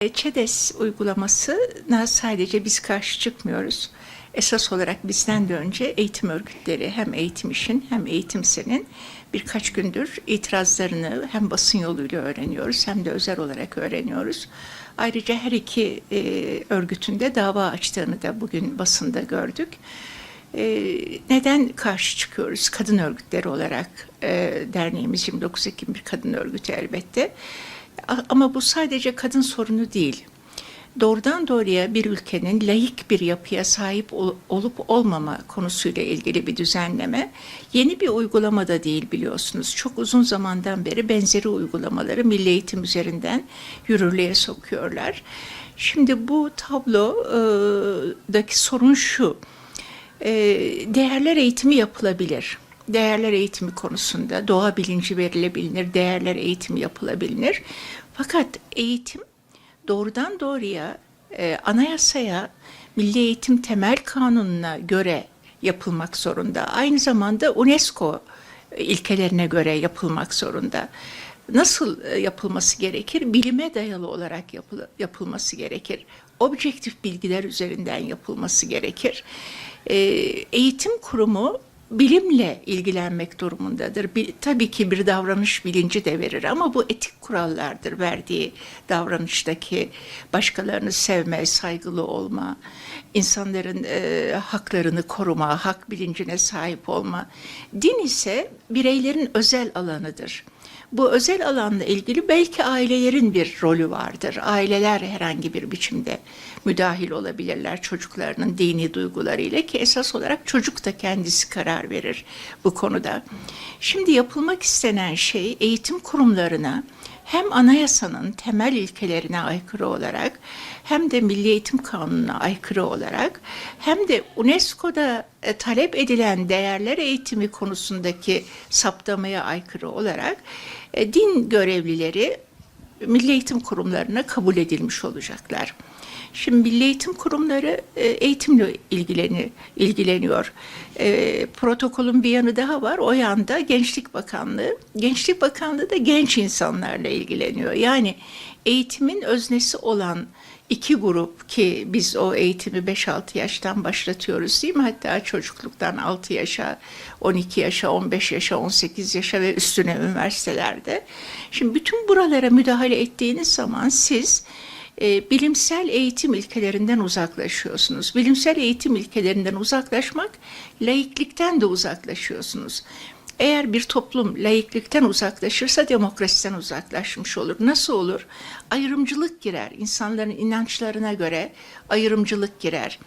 E, ÇEDES uygulamasına sadece biz karşı çıkmıyoruz. Esas olarak bizden de önce eğitim örgütleri hem eğitim işin hem eğitim senin birkaç gündür itirazlarını hem basın yoluyla öğreniyoruz hem de özel olarak öğreniyoruz. Ayrıca her iki e, örgütün de dava açtığını da bugün basında gördük. E, neden karşı çıkıyoruz kadın örgütleri olarak? E, derneğimiz 29 Ekim bir kadın örgütü elbette. Ama bu sadece kadın sorunu değil. Doğrudan doğruya bir ülkenin layık bir yapıya sahip ol- olup olmama konusuyla ilgili bir düzenleme. Yeni bir uygulama da değil biliyorsunuz. Çok uzun zamandan beri benzeri uygulamaları milli eğitim üzerinden yürürlüğe sokuyorlar. Şimdi bu tablodaki sorun şu. E, değerler eğitimi yapılabilir. Değerler eğitimi konusunda doğa bilinci verilebilir, değerler eğitimi yapılabilir. Fakat eğitim doğrudan doğruya e, anayasaya, Milli Eğitim Temel Kanunu'na göre yapılmak zorunda. Aynı zamanda UNESCO ilkelerine göre yapılmak zorunda. Nasıl e, yapılması gerekir? Bilime dayalı olarak yapılı- yapılması gerekir. Objektif bilgiler üzerinden yapılması gerekir. E, eğitim kurumu bilimle ilgilenmek durumundadır. Bir, tabii ki bir davranış bilinci de verir ama bu etik kurallardır verdiği davranıştaki başkalarını sevme, saygılı olma, insanların e, haklarını koruma, hak bilincine sahip olma. Din ise bireylerin özel alanıdır. Bu özel alanla ilgili belki ailelerin bir rolü vardır. Aileler herhangi bir biçimde müdahil olabilirler çocuklarının dini duygularıyla ki esas olarak çocuk da kendisi karar verir bu konuda. Şimdi yapılmak istenen şey eğitim kurumlarına hem anayasanın temel ilkelerine aykırı olarak hem de Milli Eğitim Kanunu'na aykırı olarak hem de UNESCO'da e, talep edilen değerler eğitimi konusundaki saptamaya aykırı olarak e, din görevlileri milli eğitim kurumlarına kabul edilmiş olacaklar. Şimdi milli eğitim kurumları e, eğitimle ilgileni, ilgileniyor. E, protokolün bir yanı daha var. O yanda Gençlik Bakanlığı. Gençlik Bakanlığı da genç insanlarla ilgileniyor. Yani eğitimin öznesi olan iki grup ki biz o eğitimi 5-6 yaştan başlatıyoruz değil mi? Hatta çocukluktan 6 yaşa, 12 yaşa, 15 yaşa, 18 yaşa ve üstüne üniversitelerde. Şimdi bütün buralara müdahale ettiğiniz zaman siz e, bilimsel eğitim ilkelerinden uzaklaşıyorsunuz. Bilimsel eğitim ilkelerinden uzaklaşmak, laiklikten de uzaklaşıyorsunuz. Eğer bir toplum laiklikten uzaklaşırsa demokrasiden uzaklaşmış olur. Nasıl olur? Ayrımcılık girer. İnsanların inançlarına göre ayrımcılık girer.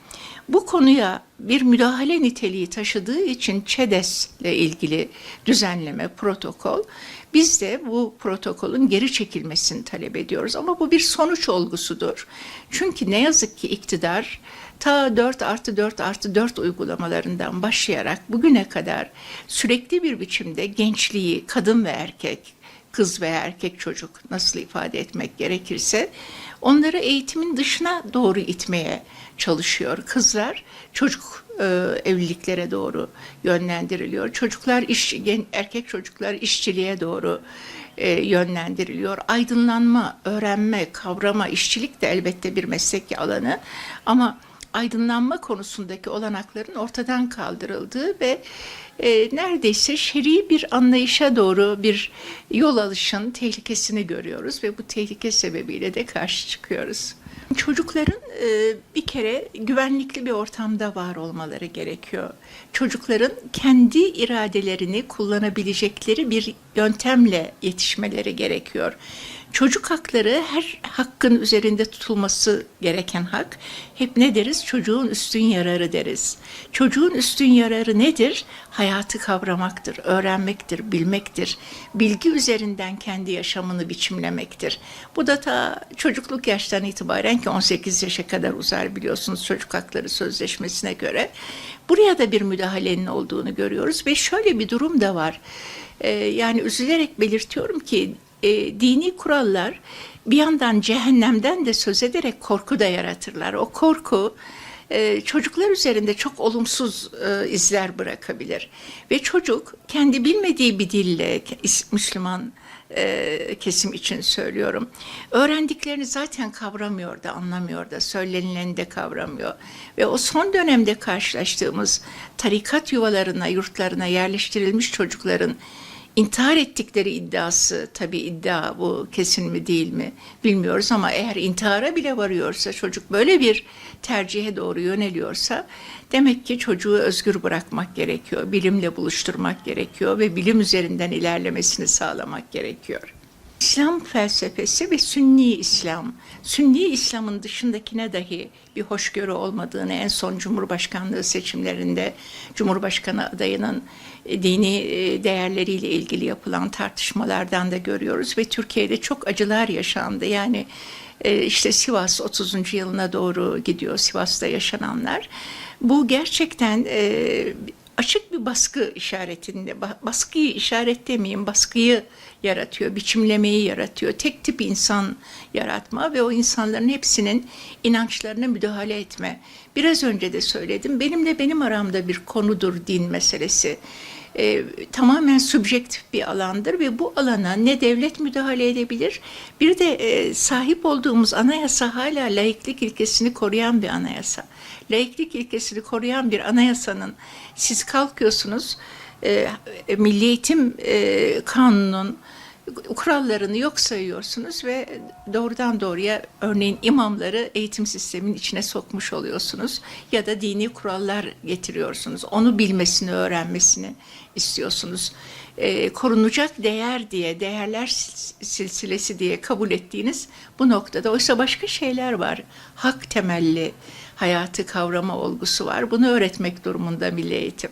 Bu konuya bir müdahale niteliği taşıdığı için ÇEDES ile ilgili düzenleme, protokol biz de bu protokolün geri çekilmesini talep ediyoruz. Ama bu bir sonuç olgusudur. Çünkü ne yazık ki iktidar ta 4 artı 4 artı 4 uygulamalarından başlayarak bugüne kadar sürekli bir biçimde gençliği, kadın ve erkek, kız veya erkek çocuk nasıl ifade etmek gerekirse onları eğitimin dışına doğru itmeye çalışıyor. Kızlar çocuk e, evliliklere doğru yönlendiriliyor. Çocuklar iş erkek çocuklar işçiliğe doğru e, yönlendiriliyor. Aydınlanma, öğrenme, kavrama, işçilik de elbette bir meslek alanı ama aydınlanma konusundaki olanakların ortadan kaldırıldığı ve e, neredeyse şer'i bir anlayışa doğru bir yol alışın tehlikesini görüyoruz ve bu tehlike sebebiyle de karşı çıkıyoruz. Çocukların e, bir kere güvenlikli bir ortamda var olmaları gerekiyor. Çocukların kendi iradelerini kullanabilecekleri bir yöntemle yetişmeleri gerekiyor. Çocuk hakları her hakkın üzerinde tutulması gereken hak. Hep ne deriz? Çocuğun üstün yararı deriz. Çocuğun üstün yararı nedir? Hayatı kavramaktır, öğrenmektir, bilmektir. Bilgi üzerinden kendi yaşamını biçimlemektir. Bu da ta çocukluk yaştan itibaren ki 18 yaşa kadar uzar biliyorsunuz çocuk hakları sözleşmesine göre. Buraya da bir müdahalenin olduğunu görüyoruz ve şöyle bir durum da var. Ee, yani üzülerek belirtiyorum ki e, dini kurallar bir yandan cehennemden de söz ederek korku da yaratırlar. O korku e, çocuklar üzerinde çok olumsuz e, izler bırakabilir. Ve çocuk kendi bilmediği bir dille, Müslüman e, kesim için söylüyorum. Öğrendiklerini zaten kavramıyor da, anlamıyor da, söylenileni de kavramıyor. Ve o son dönemde karşılaştığımız tarikat yuvalarına, yurtlarına yerleştirilmiş çocukların intihar ettikleri iddiası tabii iddia bu kesin mi değil mi bilmiyoruz ama eğer intihara bile varıyorsa çocuk böyle bir tercihe doğru yöneliyorsa demek ki çocuğu özgür bırakmak gerekiyor, bilimle buluşturmak gerekiyor ve bilim üzerinden ilerlemesini sağlamak gerekiyor. İslam felsefesi ve Sünni İslam, Sünni İslam'ın dışındakine dahi bir hoşgörü olmadığını en son Cumhurbaşkanlığı seçimlerinde Cumhurbaşkanı adayının e, dini e, değerleriyle ilgili yapılan tartışmalardan da görüyoruz ve Türkiye'de çok acılar yaşandı. Yani e, işte Sivas 30. yılına doğru gidiyor Sivas'ta yaşananlar. Bu gerçekten açık bir baskı işaretinde, ba- baskıyı işaret demeyeyim, baskıyı yaratıyor, biçimlemeyi yaratıyor. Tek tip insan yaratma ve o insanların hepsinin inançlarına müdahale etme. Biraz önce de söyledim, benimle benim aramda bir konudur din meselesi. Ee, tamamen subjektif bir alandır ve bu alana ne devlet müdahale edebilir, bir de e, sahip olduğumuz anayasa hala laiklik ilkesini koruyan bir anayasa. Laiklik ilkesini koruyan bir anayasanın siz kalkıyorsunuz e, e, Milli Eğitim e, Kanunu'nun kurallarını yok sayıyorsunuz ve doğrudan doğruya örneğin imamları eğitim sistemin içine sokmuş oluyorsunuz ya da dini kurallar getiriyorsunuz. Onu bilmesini, öğrenmesini istiyorsunuz. E, korunacak değer diye, değerler sil- silsilesi diye kabul ettiğiniz bu noktada oysa başka şeyler var. Hak temelli hayatı kavrama olgusu var. Bunu öğretmek durumunda milli eğitim.